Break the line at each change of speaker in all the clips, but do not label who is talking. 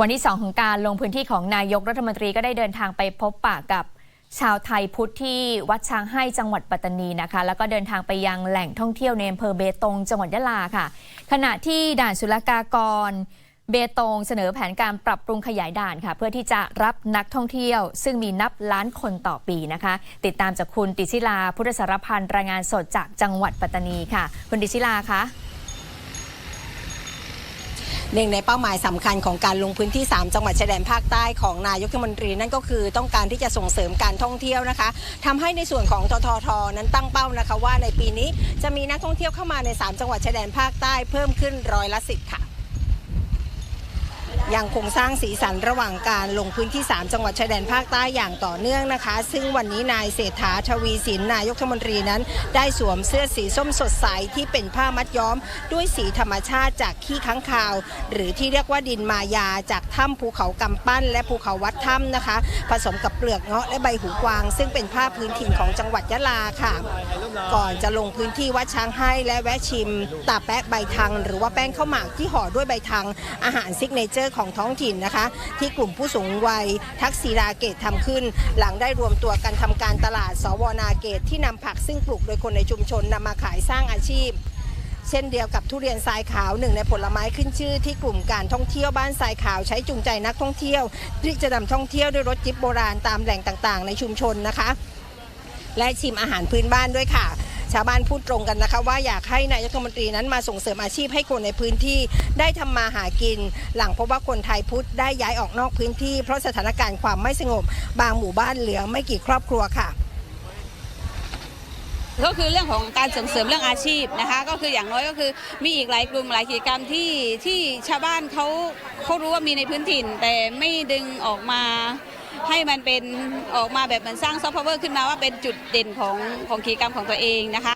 วันที่ 2 ของการลงพื้นที่ของนายกรัฐมนตรีก็ได้เดินทางไปพบปะกับชาวไทยพุทธที่วัดช้างให้จังหวัดปัตตานีนะคะ แล้วก็เดินทางไปยังแหล่งท่องเที่ยวในอำเภอเบตงจังหวัดยะลาค่ะ ขณะที่ด่านศุลกากร เบตงเสนอแผนการปรับปรุงขยายด่านค่ะ เพื่อที่จะรับนักท่องเที่ยว ซึ่งมีนับล้านคนต่อปีนะคะ ติดตามจากคุณติชิลาพุทธสารพันธ์รายงานสดจากจังหวัดปัตตานีค่ะ คุณติชิลาคะ
หนึ่งในเป้าหมายสำคัญของการลงพื้นที่ 3 จังหวัดชายแดนภาคใต้ของนายกรัฐมนตรีนั่นก็คือต้องการที่จะส่งเสริมการท่องเที่ยวนะคะทำให้ในส่วนของทททนั้นตั้งเป้านะคะว่าในปีนี้จะมีนักท่องเที่ยวเข้ามาใน 3 จังหวัดชายแดนภาคใต้เพิ่มขึ้นร้อยละสิบค่ะ ยังคงสร้างสีสันระหว่างการลงพื้นที่ 3 จังหวัดชายแดนภาคใต้อย่างต่อเนื่องนะคะ ซึ่งวันนี้นายเศรษฐาทวีสินนายกรัฐมนตรีนั้น ได้สวมเสื้อสีส้มสดใสที่เป็นผ้ามัดย้อม ด้วยสีธรรมชาติจากขี้ค้างคาว หรือที่เรียกว่าดินมายาจากถ้ำภูเขากำปั้น และภูเขาวัดถ้ำนะคะ ผสมกับเปลือกเงาะและใบหูกวาง ซึ่งเป็นผ้าพื้นถิ่นของจังหวัดยะลาค่ะ ก่อนจะลงพื้นที่วัดช้างให้และแวะชิมตาแปะใบทัง หรือว่าแป้งข้าวหมากที่ห่อด้วยใบทัง อาหารซิกเนเจอร์ของของท้องถิ่นนะคะ ที่กลุ่มผู้สูงวัยทักษีราเกตทำขึ้น หลังได้รวมตัวกันทำการตลาด สวนาเกตที่นำผักซึ่งปลูกโดยคนในชุมชนนำมาขายสร้างอาชีพเช่นเดียวกับทุเรียนทรายขาวหนึ่งในผลไม้ขึ้นชื่อที่กลุ่มการท่องเที่ยวบ้านทรายขาวใช้จูงใจนักท่องเที่ยว ที่จะนำท่องเที่ยวด้วยรถจิ๊บโบราณตามแหล่งต่างๆ ในชุมชนนะคะ และชิมอาหารพื้นบ้านด้วยค่ะ ชาวบ้านพูดตรงกันนะคะ ว่าอยากให้นายกรัฐมนตรีนั้นมาส่งเสริมอาชีพให้คนในพื้นที่ได้ทำมาหากิน หลังพบว่าคนไทยพุทธได้ย้ายออกนอกพื้นที่ เพราะสถานการณ์ความไม่สงบบางหมู่บ้านเหลือไม่กี่ครอบครัวค่ะ
ก็คือเรื่องของการส่งเสริมเรื่องอาชีพนะคะ ก็คืออย่างน้อยก็คือมีอีกหลายกลุ่มหลายกิจกรรมที่ที่ชาวบ้านเขาเขารู้ว่ามีในพื้นถิ่น แต่ไม่ดึงออกมา ให้มันเป็นออกมาแบบเหมือนสร้างซอฟต์พาวเวอร์ขึ้นมาว่าเป็นจุดเด่นของของกิจกรรมของตัวเองนะคะ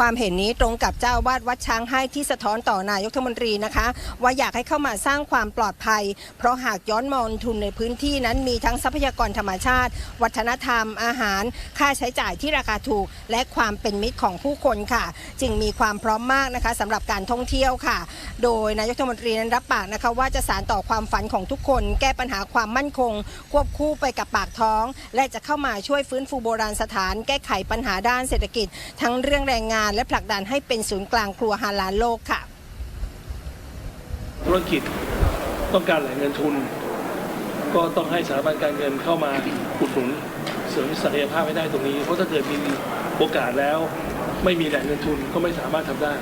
ความเห็นนี้ตรงกับเจ้าวาดวัดช้างให้ที่สะท้อนต่อนายกรัฐมนตรีนะคะ ว่าอยากให้เข้ามาสร้างความปลอดภัย เพราะหากย้อนมองทุนในพื้นที่นั้นมีทั้งทรัพยากรธรรมชาติ วัฒนธรรม อาหาร ค่าใช้จ่ายที่ราคาถูก และความเป็นมิตรของผู้คนค่ะ จึงมีความพร้อมมากนะคะสำหรับการท่องเที่ยวค่ะ โดยนายกรัฐมนตรีนั้นรับปากนะคะว่าจะสานต่อความฝันของทุกคน แก้ปัญหาความมั่นคง ควบคู่ไปกับปากท้อง และจะเข้ามาช่วยฟื้นฟูโบราณสถาน แก้ไขปัญหาด้านเศรษฐกิจ ทั้งเรื่องแรงงานานและผลักดันให้เป็นศูนย์กลางครัวฮาลาลโลกค่ะ
ธุรกิจต้องการแหล่งเงินทุน ก็ต้องให้สถาบันการเงินเข้ามาอุดหนุนเสริมศักยภาพให้ได้ตรงนี้ เพราะถ้าเกิดมีโอกาสแล้ว ไม่มีแหล่งเงินทุนก็ไม่สามารถทำได้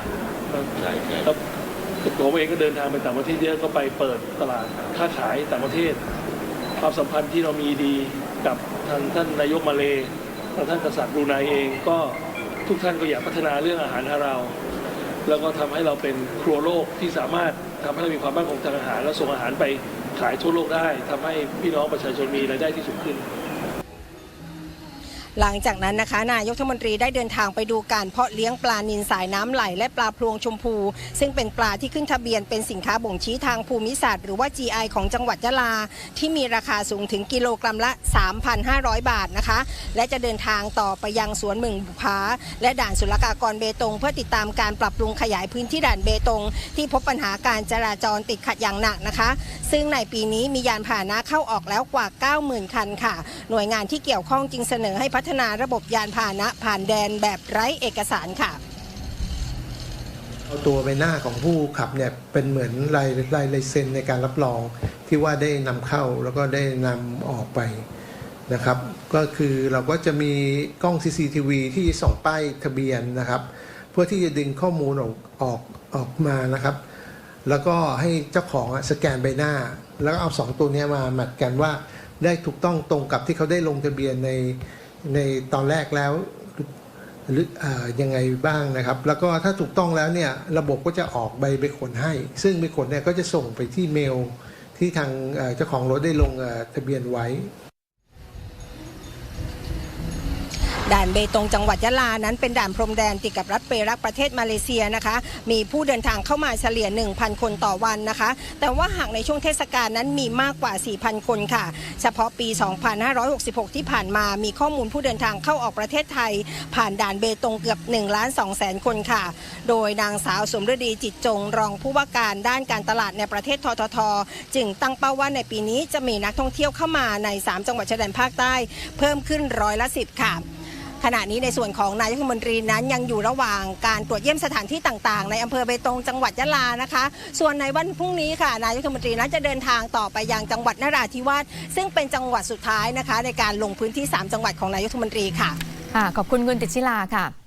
ครับผมเองก็เดินทางไปต่างประเทศเยอะก็ไปเปิดตลาดค้าขายต่างประเทศ ความสัมพันธ์ที่เรามีดีกับทางท่านนายกมาเลทางท่านกษัตริย์บรูไนเองก็ ทุกท่านก็อยากพัฒนาเรื่องอาหารฮาราลแล้วก็ทำให้เราเป็นครัวโลกที่สามารถทำให้เรามีความมั่นคงทางอาหาร และส่งอาหารไปขายทั่วโลกได้ทำให้พี่น้องประชาชนมีรายได้ที่สูงขึ้น
หลังจากนั้นนะคะ นายกรัฐมนตรีได้เดินทางไปดูการเพาะเลี้ยงปลานิลสายน้ำไหล และปลาพลวงชมพู ซึ่งเป็นปลาที่ขึ้นทะเบียนเป็นสินค้าบ่งชี้ทางภูมิศาสตร์หรือว่า GI ของจังหวัดยะลา ที่มีราคาสูงถึงกิโลกรัมละ 3,500 บาทนะคะ และจะเดินทางต่อไปยังสวนเมืองบุพาและด่านศุลกากรเบตง เพื่อติดตามการปรับปรุงขยายพื้นที่ด่านเบตง ที่พบปัญหาการจราจรติดขัดอย่างหนักนะคะซึ่งในปีนี้มียานพาหนะเข้าออกแล้วกว่า 90,000 คันค่ะ หน่วยงานที่เกี่ยวข้องจึงเสนอให้พัฒนาระบบยานพาหนะผ่านแดนแบบไร้เอกสารค่ะ
เอาตัวใบหน้าของผู้ขับเนี่ยเป็นเหมือนลายลายลายเซ็นในการรับรองที่ว่าได้นำเข้าแล้วก็ได้นำออกไปนะครับ ก็คือเราก็จะมีกล้อง CCTV ที่ส่องป้ายทะเบียนนะครับ เพื่อที่จะดึงข้อมูลออกออกออกมานะครับ แล้วก็ให้เจ้าของสแกนใบหน้า แล้วก็เอาสองตัวนี้มาแมทกันว่าได้ถูกต้องตรงกับที่เขาได้ลงทะเบียนในในตอนแรกแล้วหรืออยังไงบ้างนะครับ แล้วก็ถ้าถูกต้องแล้วเนี่ยระบบก็จะออกใบใบขนให้ ซึ่งใบขนเนี่ยก็จะส่งไปที่เมลที่ทางเจ้าของรถได้ลงทะเบียนไว้
ด่านเบตงจังหวัดยะลานั้นเป็นด่านพรมแดนติดกับรัฐเปรักประเทศมาเลเซียนะคะ มีผู้เดินทางเข้ามาเฉลี่ย 1,000 คนต่อวันนะคะ แต่ว่าหากในช่วงเทศกาลนั้นมีมากกว่า 4,000 คนค่ะ เฉพาะปี 2566 ที่ผ่านมามีข้อมูลผู้เดินทางเข้าออกประเทศไทย ผ่านด่านเบตงเกือบ1ล้าน2แสนคนค่ะ โดยนางสาวสมฤดีจิตจงรองผู้ว่าการด้านการตลาดในประเทศททท จึงตั้งเป้าว่าในปีนี้จะมีนักท่องเที่ยวเข้ามาใน 3 จังหวัดชายแดนภาคใต้ เพิ่มขึ้นร้อยละ10ค่ะ ขณะนี้ในส่วนของนายกรัฐมนตรีนั้นยังอยู่ระหว่างการตรวจเยี่ยมสถานที่ต่าง ๆ ในอำเภอเบตงจังหวัดยะลานะคะ ส่วนในวันพรุ่งนี้ค่ะนายกรัฐมนตรีนั้นจะเดินทางต่อไปยังจังหวัดนราธิวาสซึ่งเป็นจังหวัดสุดท้ายนะคะ ในการลงพื้นที่ 3 จังหวัดของนายกรัฐมนตรีค่ะ
ค่ะ ขอบคุณคุณติชิลาค่ะ